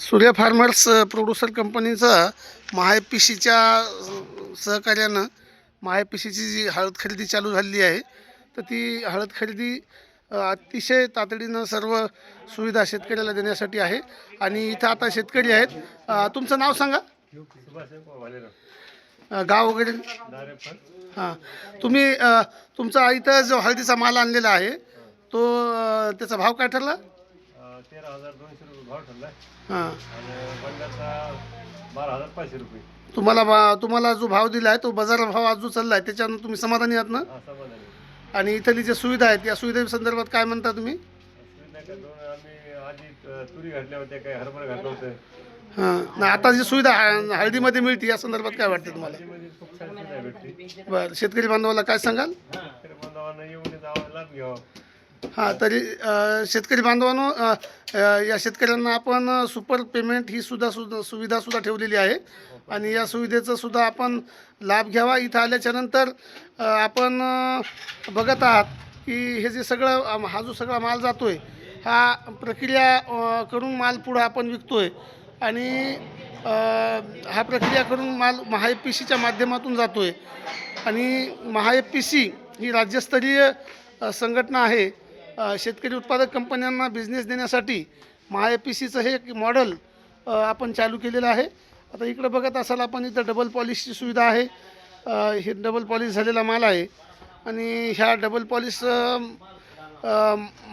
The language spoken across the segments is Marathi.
सूर्या फार्मर्स प्रोड्युसर कंपनीचा महाएपीसीच्या सहकार्यानं महाएपीसीची जी हळद खरेदी चालू झालेली आहे तर ती हळद खरेदी अतिशय तातडीनं सर्व सुविधा शेतकऱ्याला देण्यासाठी आहे. आणि इथं आता शेतकरी आहेत. तुमचं नाव सांगा? गाव वगैरे? हां. तुम्ही तुमचा इथं जो हळदीचा माल आणलेला आहे तो त्याचा भाव काय ठरला? तेरा हजार दोनशे रुपये भाव ठरलाय हां. आणि बंड्याचा बारा हजार पाचशे रुपये. तुम्हाला बा तुम्हाला जो भाव दिला आहे तो बाजार भाव आज जो चालला आहे त्याच्यानं तुम्ही समाधानी आहात ना? हा आणि इथली ज्या सुविधा आहेत या सुविधे संदर्भात काय म्हणता तुम्ही? सुविधा काय दोन आम्ही आधी अ, तुरी घातल्या होत्या काही हरभरा घातलं होतं. हां. नाही आता जी सुविधा ह- हळदीमध्ये मिळते या संदर्भात काय वाटतं तुम्हाला? त्यामध्ये खूप छान सुविधा भेटते बरं शेतकरी बांधवाला काय सांगाल? तर बांधवांना येऊन जावं लाभ घ्यावा. हां तरी शेतकरी बांधवांनो या शेतकऱ्यांना आपण सुपर पेमेंट ही सुद्धा सुद्धा सुविधासुद्धा ठेवलेली आहे. आणि या सुविधेचा सुद्धा आपण लाभ घ्यावा. इथं आल्याच्यानंतर आपण बघत आहात की हे जे सगळं हा जो सगळा माल जातो आहे हा प्रक्रिया करून माल पुढं आपण विकतो आहे आणि हा प्रक्रिया करून माल महा पी सीच्या माध्यमातून जातो आहे आणि महा पी सी ही राज्यस्तरीय संघटना आहे. शेतकरी उत्पादक कंपन्यांना बिझनेस देण्यासाठी महा पी सीचं हे एक मॉडेल आपण चालू केलेलं आहे. आता इकडं बघत असाल आपण इथं डबल पॉलिशची सुविधा आहे. हे डबल पॉलिश झालेला माल आहे. आणि ह्या डबल पॉलिश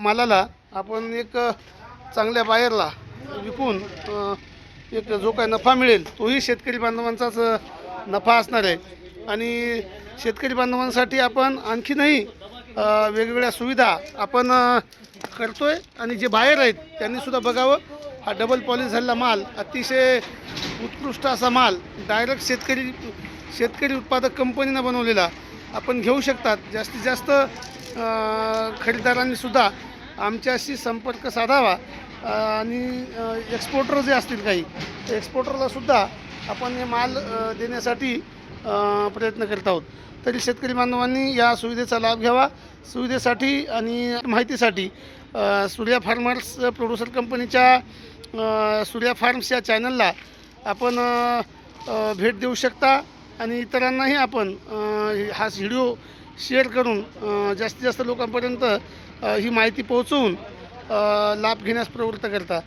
मालाला आपण एक चांगल्या बाहेरला विकून एक जो काय नफा मिळेल तोही शेतकरी बांधवांचाच नफा असणार आहे. आणि शेतकरी बांधवांसाठी आपण आणखीनही वेगवेगळ्या सुविधा आपण करतोय आणि जे बाहेर आहेत त्यांनी सुद्धा बघावं. हा डबल पॉलिश झालेला माल अतिशय उत्कृष्ट असा माल डायरेक्ट शेतकरी शेतकरी उत्पादक कंपनीनं बनवलेला. आपण घेऊ शकतात. जास्तीत जास्त अ, सुद्धा आमच्याशी संपर्क साधावा. आणि एक्सपोर्टर जे असतील काही एक्सपोर्टरला सुद्धा आपण हे माल देण्यासाठी प्रयत्न करत आहोत. तरी शेतकरी बांधवांनी या सुविधेचा लाभ घ्यावा. सुविधेसाठी आणि माहितीसाठी सूर्या फार्मर्स प्रोड्युसर कंपनीच्या सूर्या फार्म्स या चॅनलला आपण भेट देऊ शकता. आणि इतरांनाही आपण हा व्हिडिओ शेअर करून जास्तीत जास्त लोकांपर्यंत ही माहिती पोहोचवून लाभ घेण्यास प्रवृत्त करता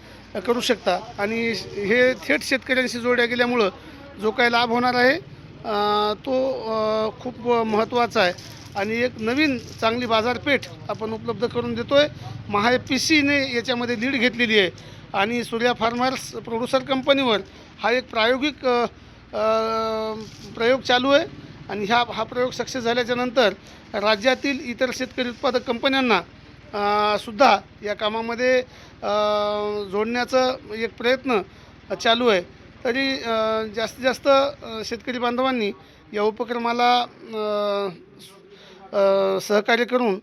करू शकता. आणि हे थेट शेतकऱ्यांशी जोडल्या गेल्यामुळं जो काही लाभ होणार आहे तो खूप महत्त्वाचा आहे. आणि एक नवीन चांगली बाजारपेठ आपण उपलब्ध करून देतो आहे महा पी सीने याच्यामध्ये लीड घेतलेली आहे. आणि सूर्या फार्मर्स प्रोड्युसर कंपनीवर हा एक प्रायोगिक प्रयोग चालू आहे. आणि ह्या हा प्रयोग सक्सेस झाल्याच्यानंतर राज्यातील इतर शेतकरी उत्पादक कंपन्यांना सुद्धा या कामामध्ये जोडण्याचं एक प्रयत्न चालू आहे. तरी जास्तीत जास्त शेतकरी बांधवांनी या उपक्रमाला सहकार्य करून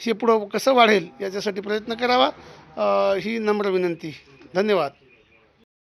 हे पुढं कसं वाढेल याच्यासाठी प्रयत्न करावा ही नम्र विनंती. धन्यवाद.